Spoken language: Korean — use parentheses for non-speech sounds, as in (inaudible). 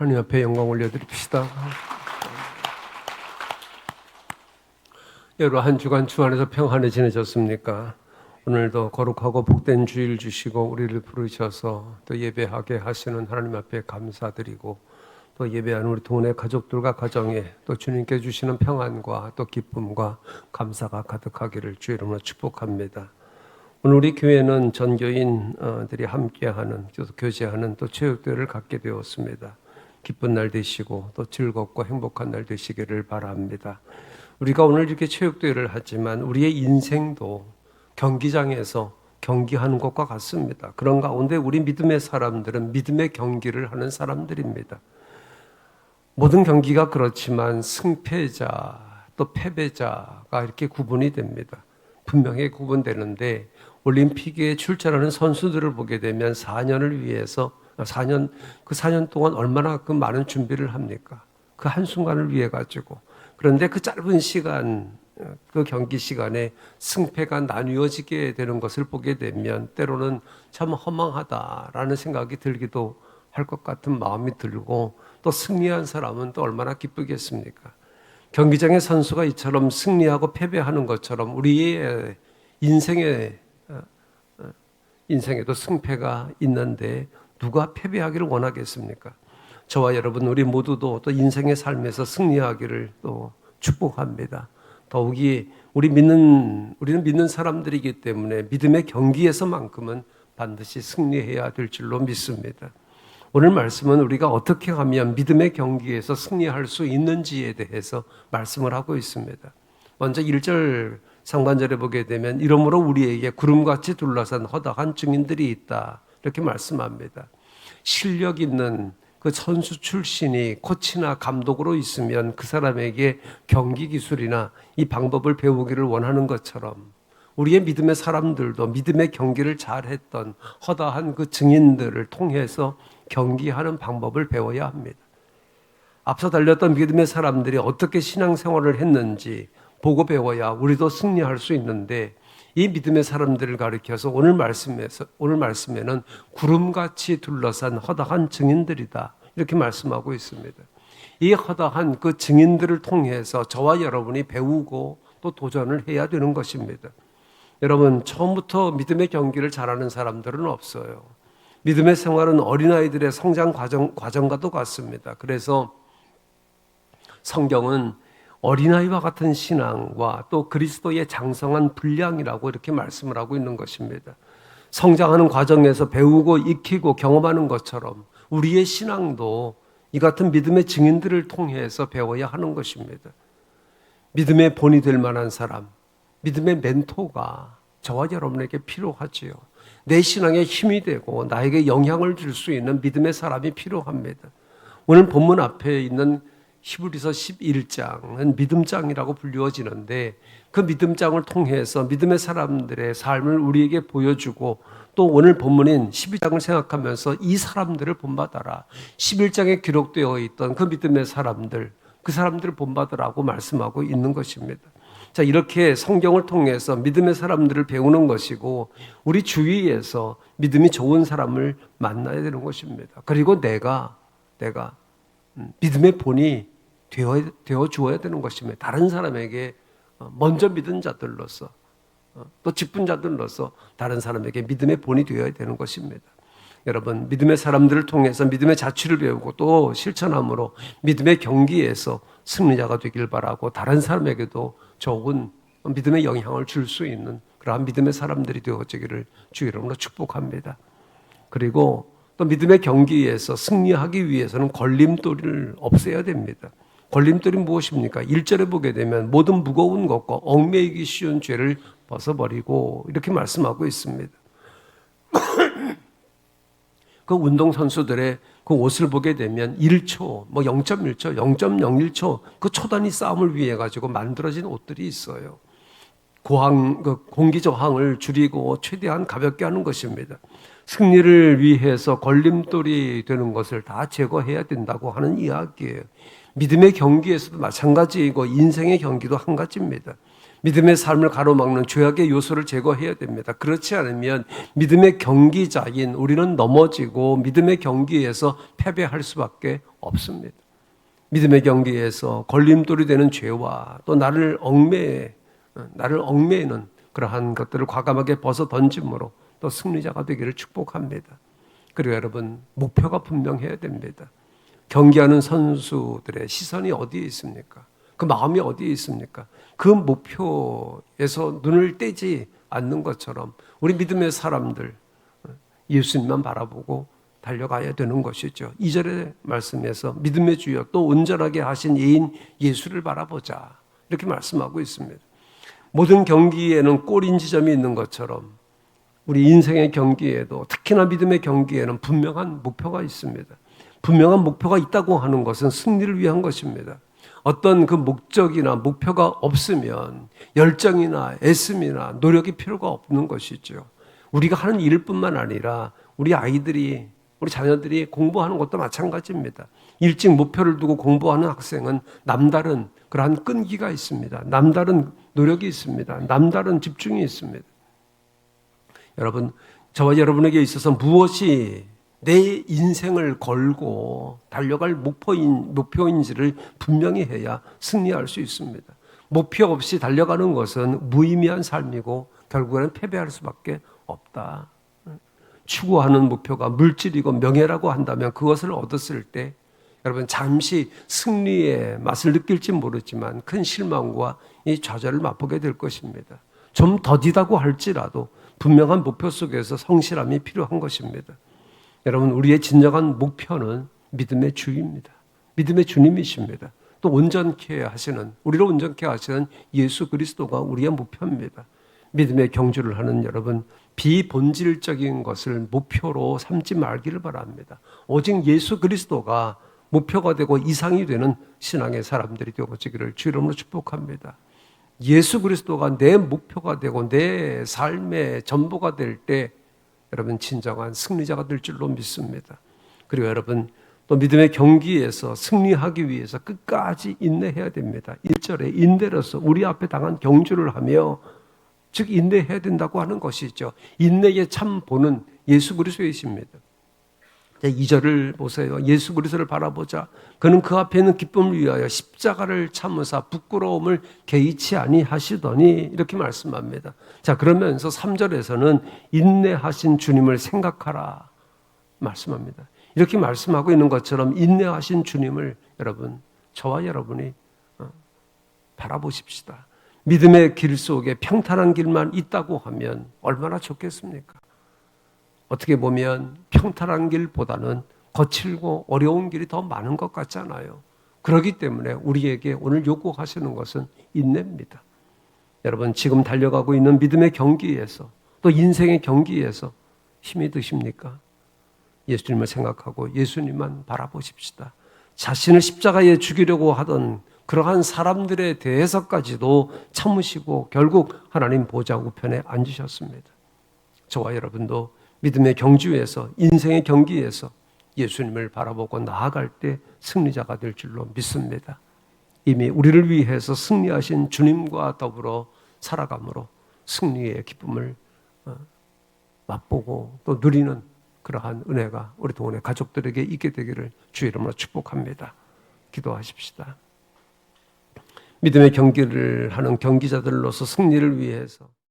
하나님 앞에 영광 올려드립시다. 여러분 한 주간 주 안에서 평안히 지내셨습니까? 오늘도 거룩하고 복된 주일 주시고 우리를 부르셔서 또 예배하게 하시는 하나님 앞에 감사드리고 또 예배하는 우리 동네 가족들과 가정에 또 주님께 주시는 평안과 또 기쁨과 감사가 가득하기를 주 이름으로 축복합니다. 오늘 우리 교회는 전교인들이 함께하는 또 교제하는 또 체육대회를 갖게 되었습니다. 기쁜 날 되시고 또 즐겁고 행복한 날 되시기를 바랍니다. 우리가 오늘 이렇게 체육대회를 하지만 우리의 인생도 경기장에서 경기하는 것과 같습니다. 그런 가운데 우리 믿음의 사람들은 믿음의 경기를 하는 사람들입니다. 모든 경기가 그렇지만 승패자 또 패배자가 이렇게 구분이 됩니다. 분명히 구분되는데 올림픽에 출전하는 선수들을 보게 되면 4년을 위해서 4년 그 4년 동안 얼마나 그 많은 준비를 합니까? 그 한순간을 위해 가지고 그런데 그 짧은 시간 그 경기 시간에 승패가 나뉘어지게 되는 것을 보게 되면 때로는 참 허망하다라는 생각이 들기도 할 것 같은 마음이 들고 또 승리한 사람은 또 얼마나 기쁘겠습니까? 경기장의 선수가 이처럼 승리하고 패배하는 것처럼 우리의 인생에 어, 어, 인생에도 승패가 있는데 누가 패배하기를 원하겠습니까? 저와 여러분 우리 모두도 또 인생의 삶에서 승리하기를 또 축복합니다. 더욱이 우리 믿는 우리는 믿는 사람들이기 때문에 믿음의 경기에서만큼은 반드시 승리해야 될 줄로 믿습니다. 오늘 말씀은 우리가 어떻게 하면 믿음의 경기에서 승리할 수 있는지에 대해서 말씀을 하고 있습니다. 먼저 1절 상반절에 보게 되면 이러므로 우리에게 구름같이 둘러싼 허다한 증인들이 있다. 이렇게 말씀합니다. 실력 있는 그 선수 출신이 코치나 감독으로 있으면 그 사람에게 경기 기술이나 이 방법을 배우기를 원하는 것처럼 우리의 믿음의 사람들도 믿음의 경기를 잘했던 허다한 그 증인들을 통해서 경기하는 방법을 배워야 합니다. 앞서 달렸던 믿음의 사람들이 어떻게 신앙생활을 했는지 보고 배워야 우리도 승리할 수 있는데 이 믿음의 사람들을 가리켜서 오늘 말씀에서 오늘 말씀에는 구름같이 둘러싼 허다한 증인들이다 이렇게 말씀하고 있습니다. 이 허다한 그 증인들을 통해서 저와 여러분이 배우고 또 도전을 해야 되는 것입니다. 여러분 처음부터 믿음의 경기를 잘하는 사람들은 없어요. 믿음의 생활은 어린아이들의 성장 과정, 과정과도 같습니다. 그래서 성경은 어린아이와 같은 신앙과 또 그리스도의 장성한 분량이라고 이렇게 말씀을 하고 있는 것입니다. 성장하는 과정에서 배우고 익히고 경험하는 것처럼 우리의 신앙도 이 같은 믿음의 증인들을 통해서 배워야 하는 것입니다. 믿음의 본이 될 만한 사람, 믿음의 멘토가 저와 여러분에게 필요하지요. 내 신앙에 힘이 되고 나에게 영향을 줄 수 있는 믿음의 사람이 필요합니다. 오늘 본문 앞에 있는 히브리서 11장은 믿음장이라고 불리워지는데 그 믿음장을 통해서 믿음의 사람들의 삶을 우리에게 보여주고 또 오늘 본문인 12장을 생각하면서 이 사람들을 본받아라. 11장에 기록되어 있던 그 믿음의 사람들, 그 사람들을 본받으라고 말씀하고 있는 것입니다. 자, 이렇게 성경을 통해서 믿음의 사람들을 배우는 것이고 우리 주위에서 믿음이 좋은 사람을 만나야 되는 것입니다. 그리고 내가 내가 음, 믿음의 본이 되어, 되어 주어야 되는 것입니다. 다른 사람에게 어, 먼저 믿은 자들로서 어, 또 직분 자들로서 다른 사람에게 믿음의 본이 되어야 되는 것입니다. 여러분 믿음의 사람들을 통해서 믿음의 자취를 배우고 또 실천함으로 믿음의 경기에서 승리자가 되길 바라고 다른 사람에게도 좋은 믿음의 영향을 줄 수 있는 그러한 믿음의 사람들이 되어지기를 주 이름으로 축복합니다. 그리고 또 믿음의 경기에서 승리하기 위해서는 걸림돌을 없애야 됩니다. 걸림돌이 무엇입니까? 1절에 보게 되면 모든 무거운 것과 얽매이기 쉬운 죄를 벗어버리고 이렇게 말씀하고 있습니다. (clears throat) 그 운동선수들의 그 옷을 보게 되면 1초, 뭐 0.1초, 0.01초 그 초단위 싸움을 위해 가지고 만들어진 옷들이 있어요. 고항, 그 공기 저항을 줄이고 최대한 가볍게 하는 것입니다. 승리를 위해서 걸림돌이 되는 것을 다 제거해야 된다고 하는 이야기예요. 믿음의 경기에서도 마찬가지이고 인생의 경기도 한 가지입니다. 믿음의 삶을 가로막는 죄악의 요소를 제거해야 됩니다. 그렇지 않으면 믿음의 경기자인 우리는 넘어지고 믿음의 경기에서 패배할 수밖에 없습니다. 믿음의 경기에서 걸림돌이 되는 죄와 또 나를 얽매에 나를 얽매이는 그러한 것들을 과감하게 벗어 던짐으로 또 승리자가 되기를 축복합니다. 그리고 여러분 목표가 분명해야 됩니다. 경기하는 선수들의 시선이 어디에 있습니까? 그 마음이 어디에 있습니까? 그 목표에서 눈을 떼지 않는 것처럼 우리 믿음의 사람들 예수님만 바라보고 달려가야 되는 것이죠. 이절의 말씀에서 믿음의 주여 또 온전하게 하신 예인 예수를 바라보자. 이렇게 말씀하고 있습니다. 모든 경기에는 꼬린 지점이 있는 것처럼 우리 인생의 경기에도 특히나 믿음의 경기에는 분명한 목표가 있습니다. 분명한 목표가 있다고 하는 것은 승리를 위한 것입니다. 어떤 그 목적이나 목표가 없으면 열정이나 애씀이나 노력이 필요가 없는 것이죠. 우리가 하는 일뿐만 아니라 우리 아이들이 우리 자녀들이 공부하는 것도 마찬가지입니다. 일찍 목표를 두고 공부하는 학생은 남다른 그러한 끈기가 있습니다. 남다른 노력이 있습니다. 남다른 집중이 있습니다. 여러분, 저와 여러분에게 있어서 무엇이 내 인생을 걸고 달려갈 목표인, 목표인지를 분명히 해야 승리할 수 있습니다. 목표 없이 달려가는 것은 무의미한 삶이고 결국에는 패배할 수밖에 없다. 추구하는 목표가 물질이고 명예라고 한다면 그것을 얻었을 때 여러분 잠시 승리의 맛을 느낄지 모르지만 큰 실망과 이 좌절을 맛보게 될 것입니다. 좀 더디다고 할지라도 분명한 목표 속에서 성실함이 필요한 것입니다. 여러분 우리의 진정한 목표는 믿음의 주입니다. 믿음의 주님이십니다. 또 온전케 하시는 우리를 온전케 하시는 예수 그리스도가 우리의 목표입니다. 믿음의 경주를 하는 여러분 비본질적인 것을 목표로 삼지 말기를 바랍니다. 오직 예수 그리스도가 목표가 되고 이상이 되는 신앙의 사람들이 되어지기를 주 이름으로 축복합니다. 예수 그리스도가 내 목표가 되고 내 삶의 전부가 될 때 여러분 진정한 승리자가 될 줄로 믿습니다. 그리고 여러분 또 믿음의 경기에서 승리하기 위해서 끝까지 인내해야 됩니다. 1절에 인내로서 우리 앞에 당한 경주를 하며 즉 인내해야 된다고 하는 것이죠. 인내의 참 보는 예수 그리스도이십니다. 2절을 보세요. 예수 그리스도를 바라보자. 그는 그 앞에 있는 기쁨을 위하여 십자가를 참으사 부끄러움을 개의치 아니하시더니 이렇게 말씀합니다. 자, 그러면서 3절에서는 인내하신 주님을 생각하라 말씀합니다. 이렇게 말씀하고 있는 것처럼 인내하신 주님을 여러분, 저와 여러분이 어, 바라보십시다. 믿음의 길 속에 평탄한 길만 있다고 하면 얼마나 좋겠습니까? 어떻게 보면 평탄한 길보다는 거칠고 어려운 길이 더 많은 것 같잖아요. 그렇기 때문에 우리에게 오늘 요구하시는 것은 인내입니다. 여러분, 지금 달려가고 있는 믿음의 경기에서 또 인생의 경기에서 힘이 드십니까? 예수님을 생각하고 예수님만 바라보십시다. 자신을 십자가에 죽이려고 하던 그러한 사람들에 대해서까지도 참으시고 결국 하나님 보좌 우편에 앉으셨습니다. 저와 여러분도 믿음의 경주에서 인생의 경기에서 예수님을 바라보고 나아갈 때 승리자가 될 줄로 믿습니다. 이미 우리를 위해서 승리하신 주님과 더불어 살아감으로 승리의 기쁨을 어, 맛보고 또 누리는 그러한 은혜가 우리 동원의 가족들에게 있게 되기를 주 이름으로 축복합니다. 기도하십시다. 믿음의 경기를 하는 경기자들로서 승리를 위해서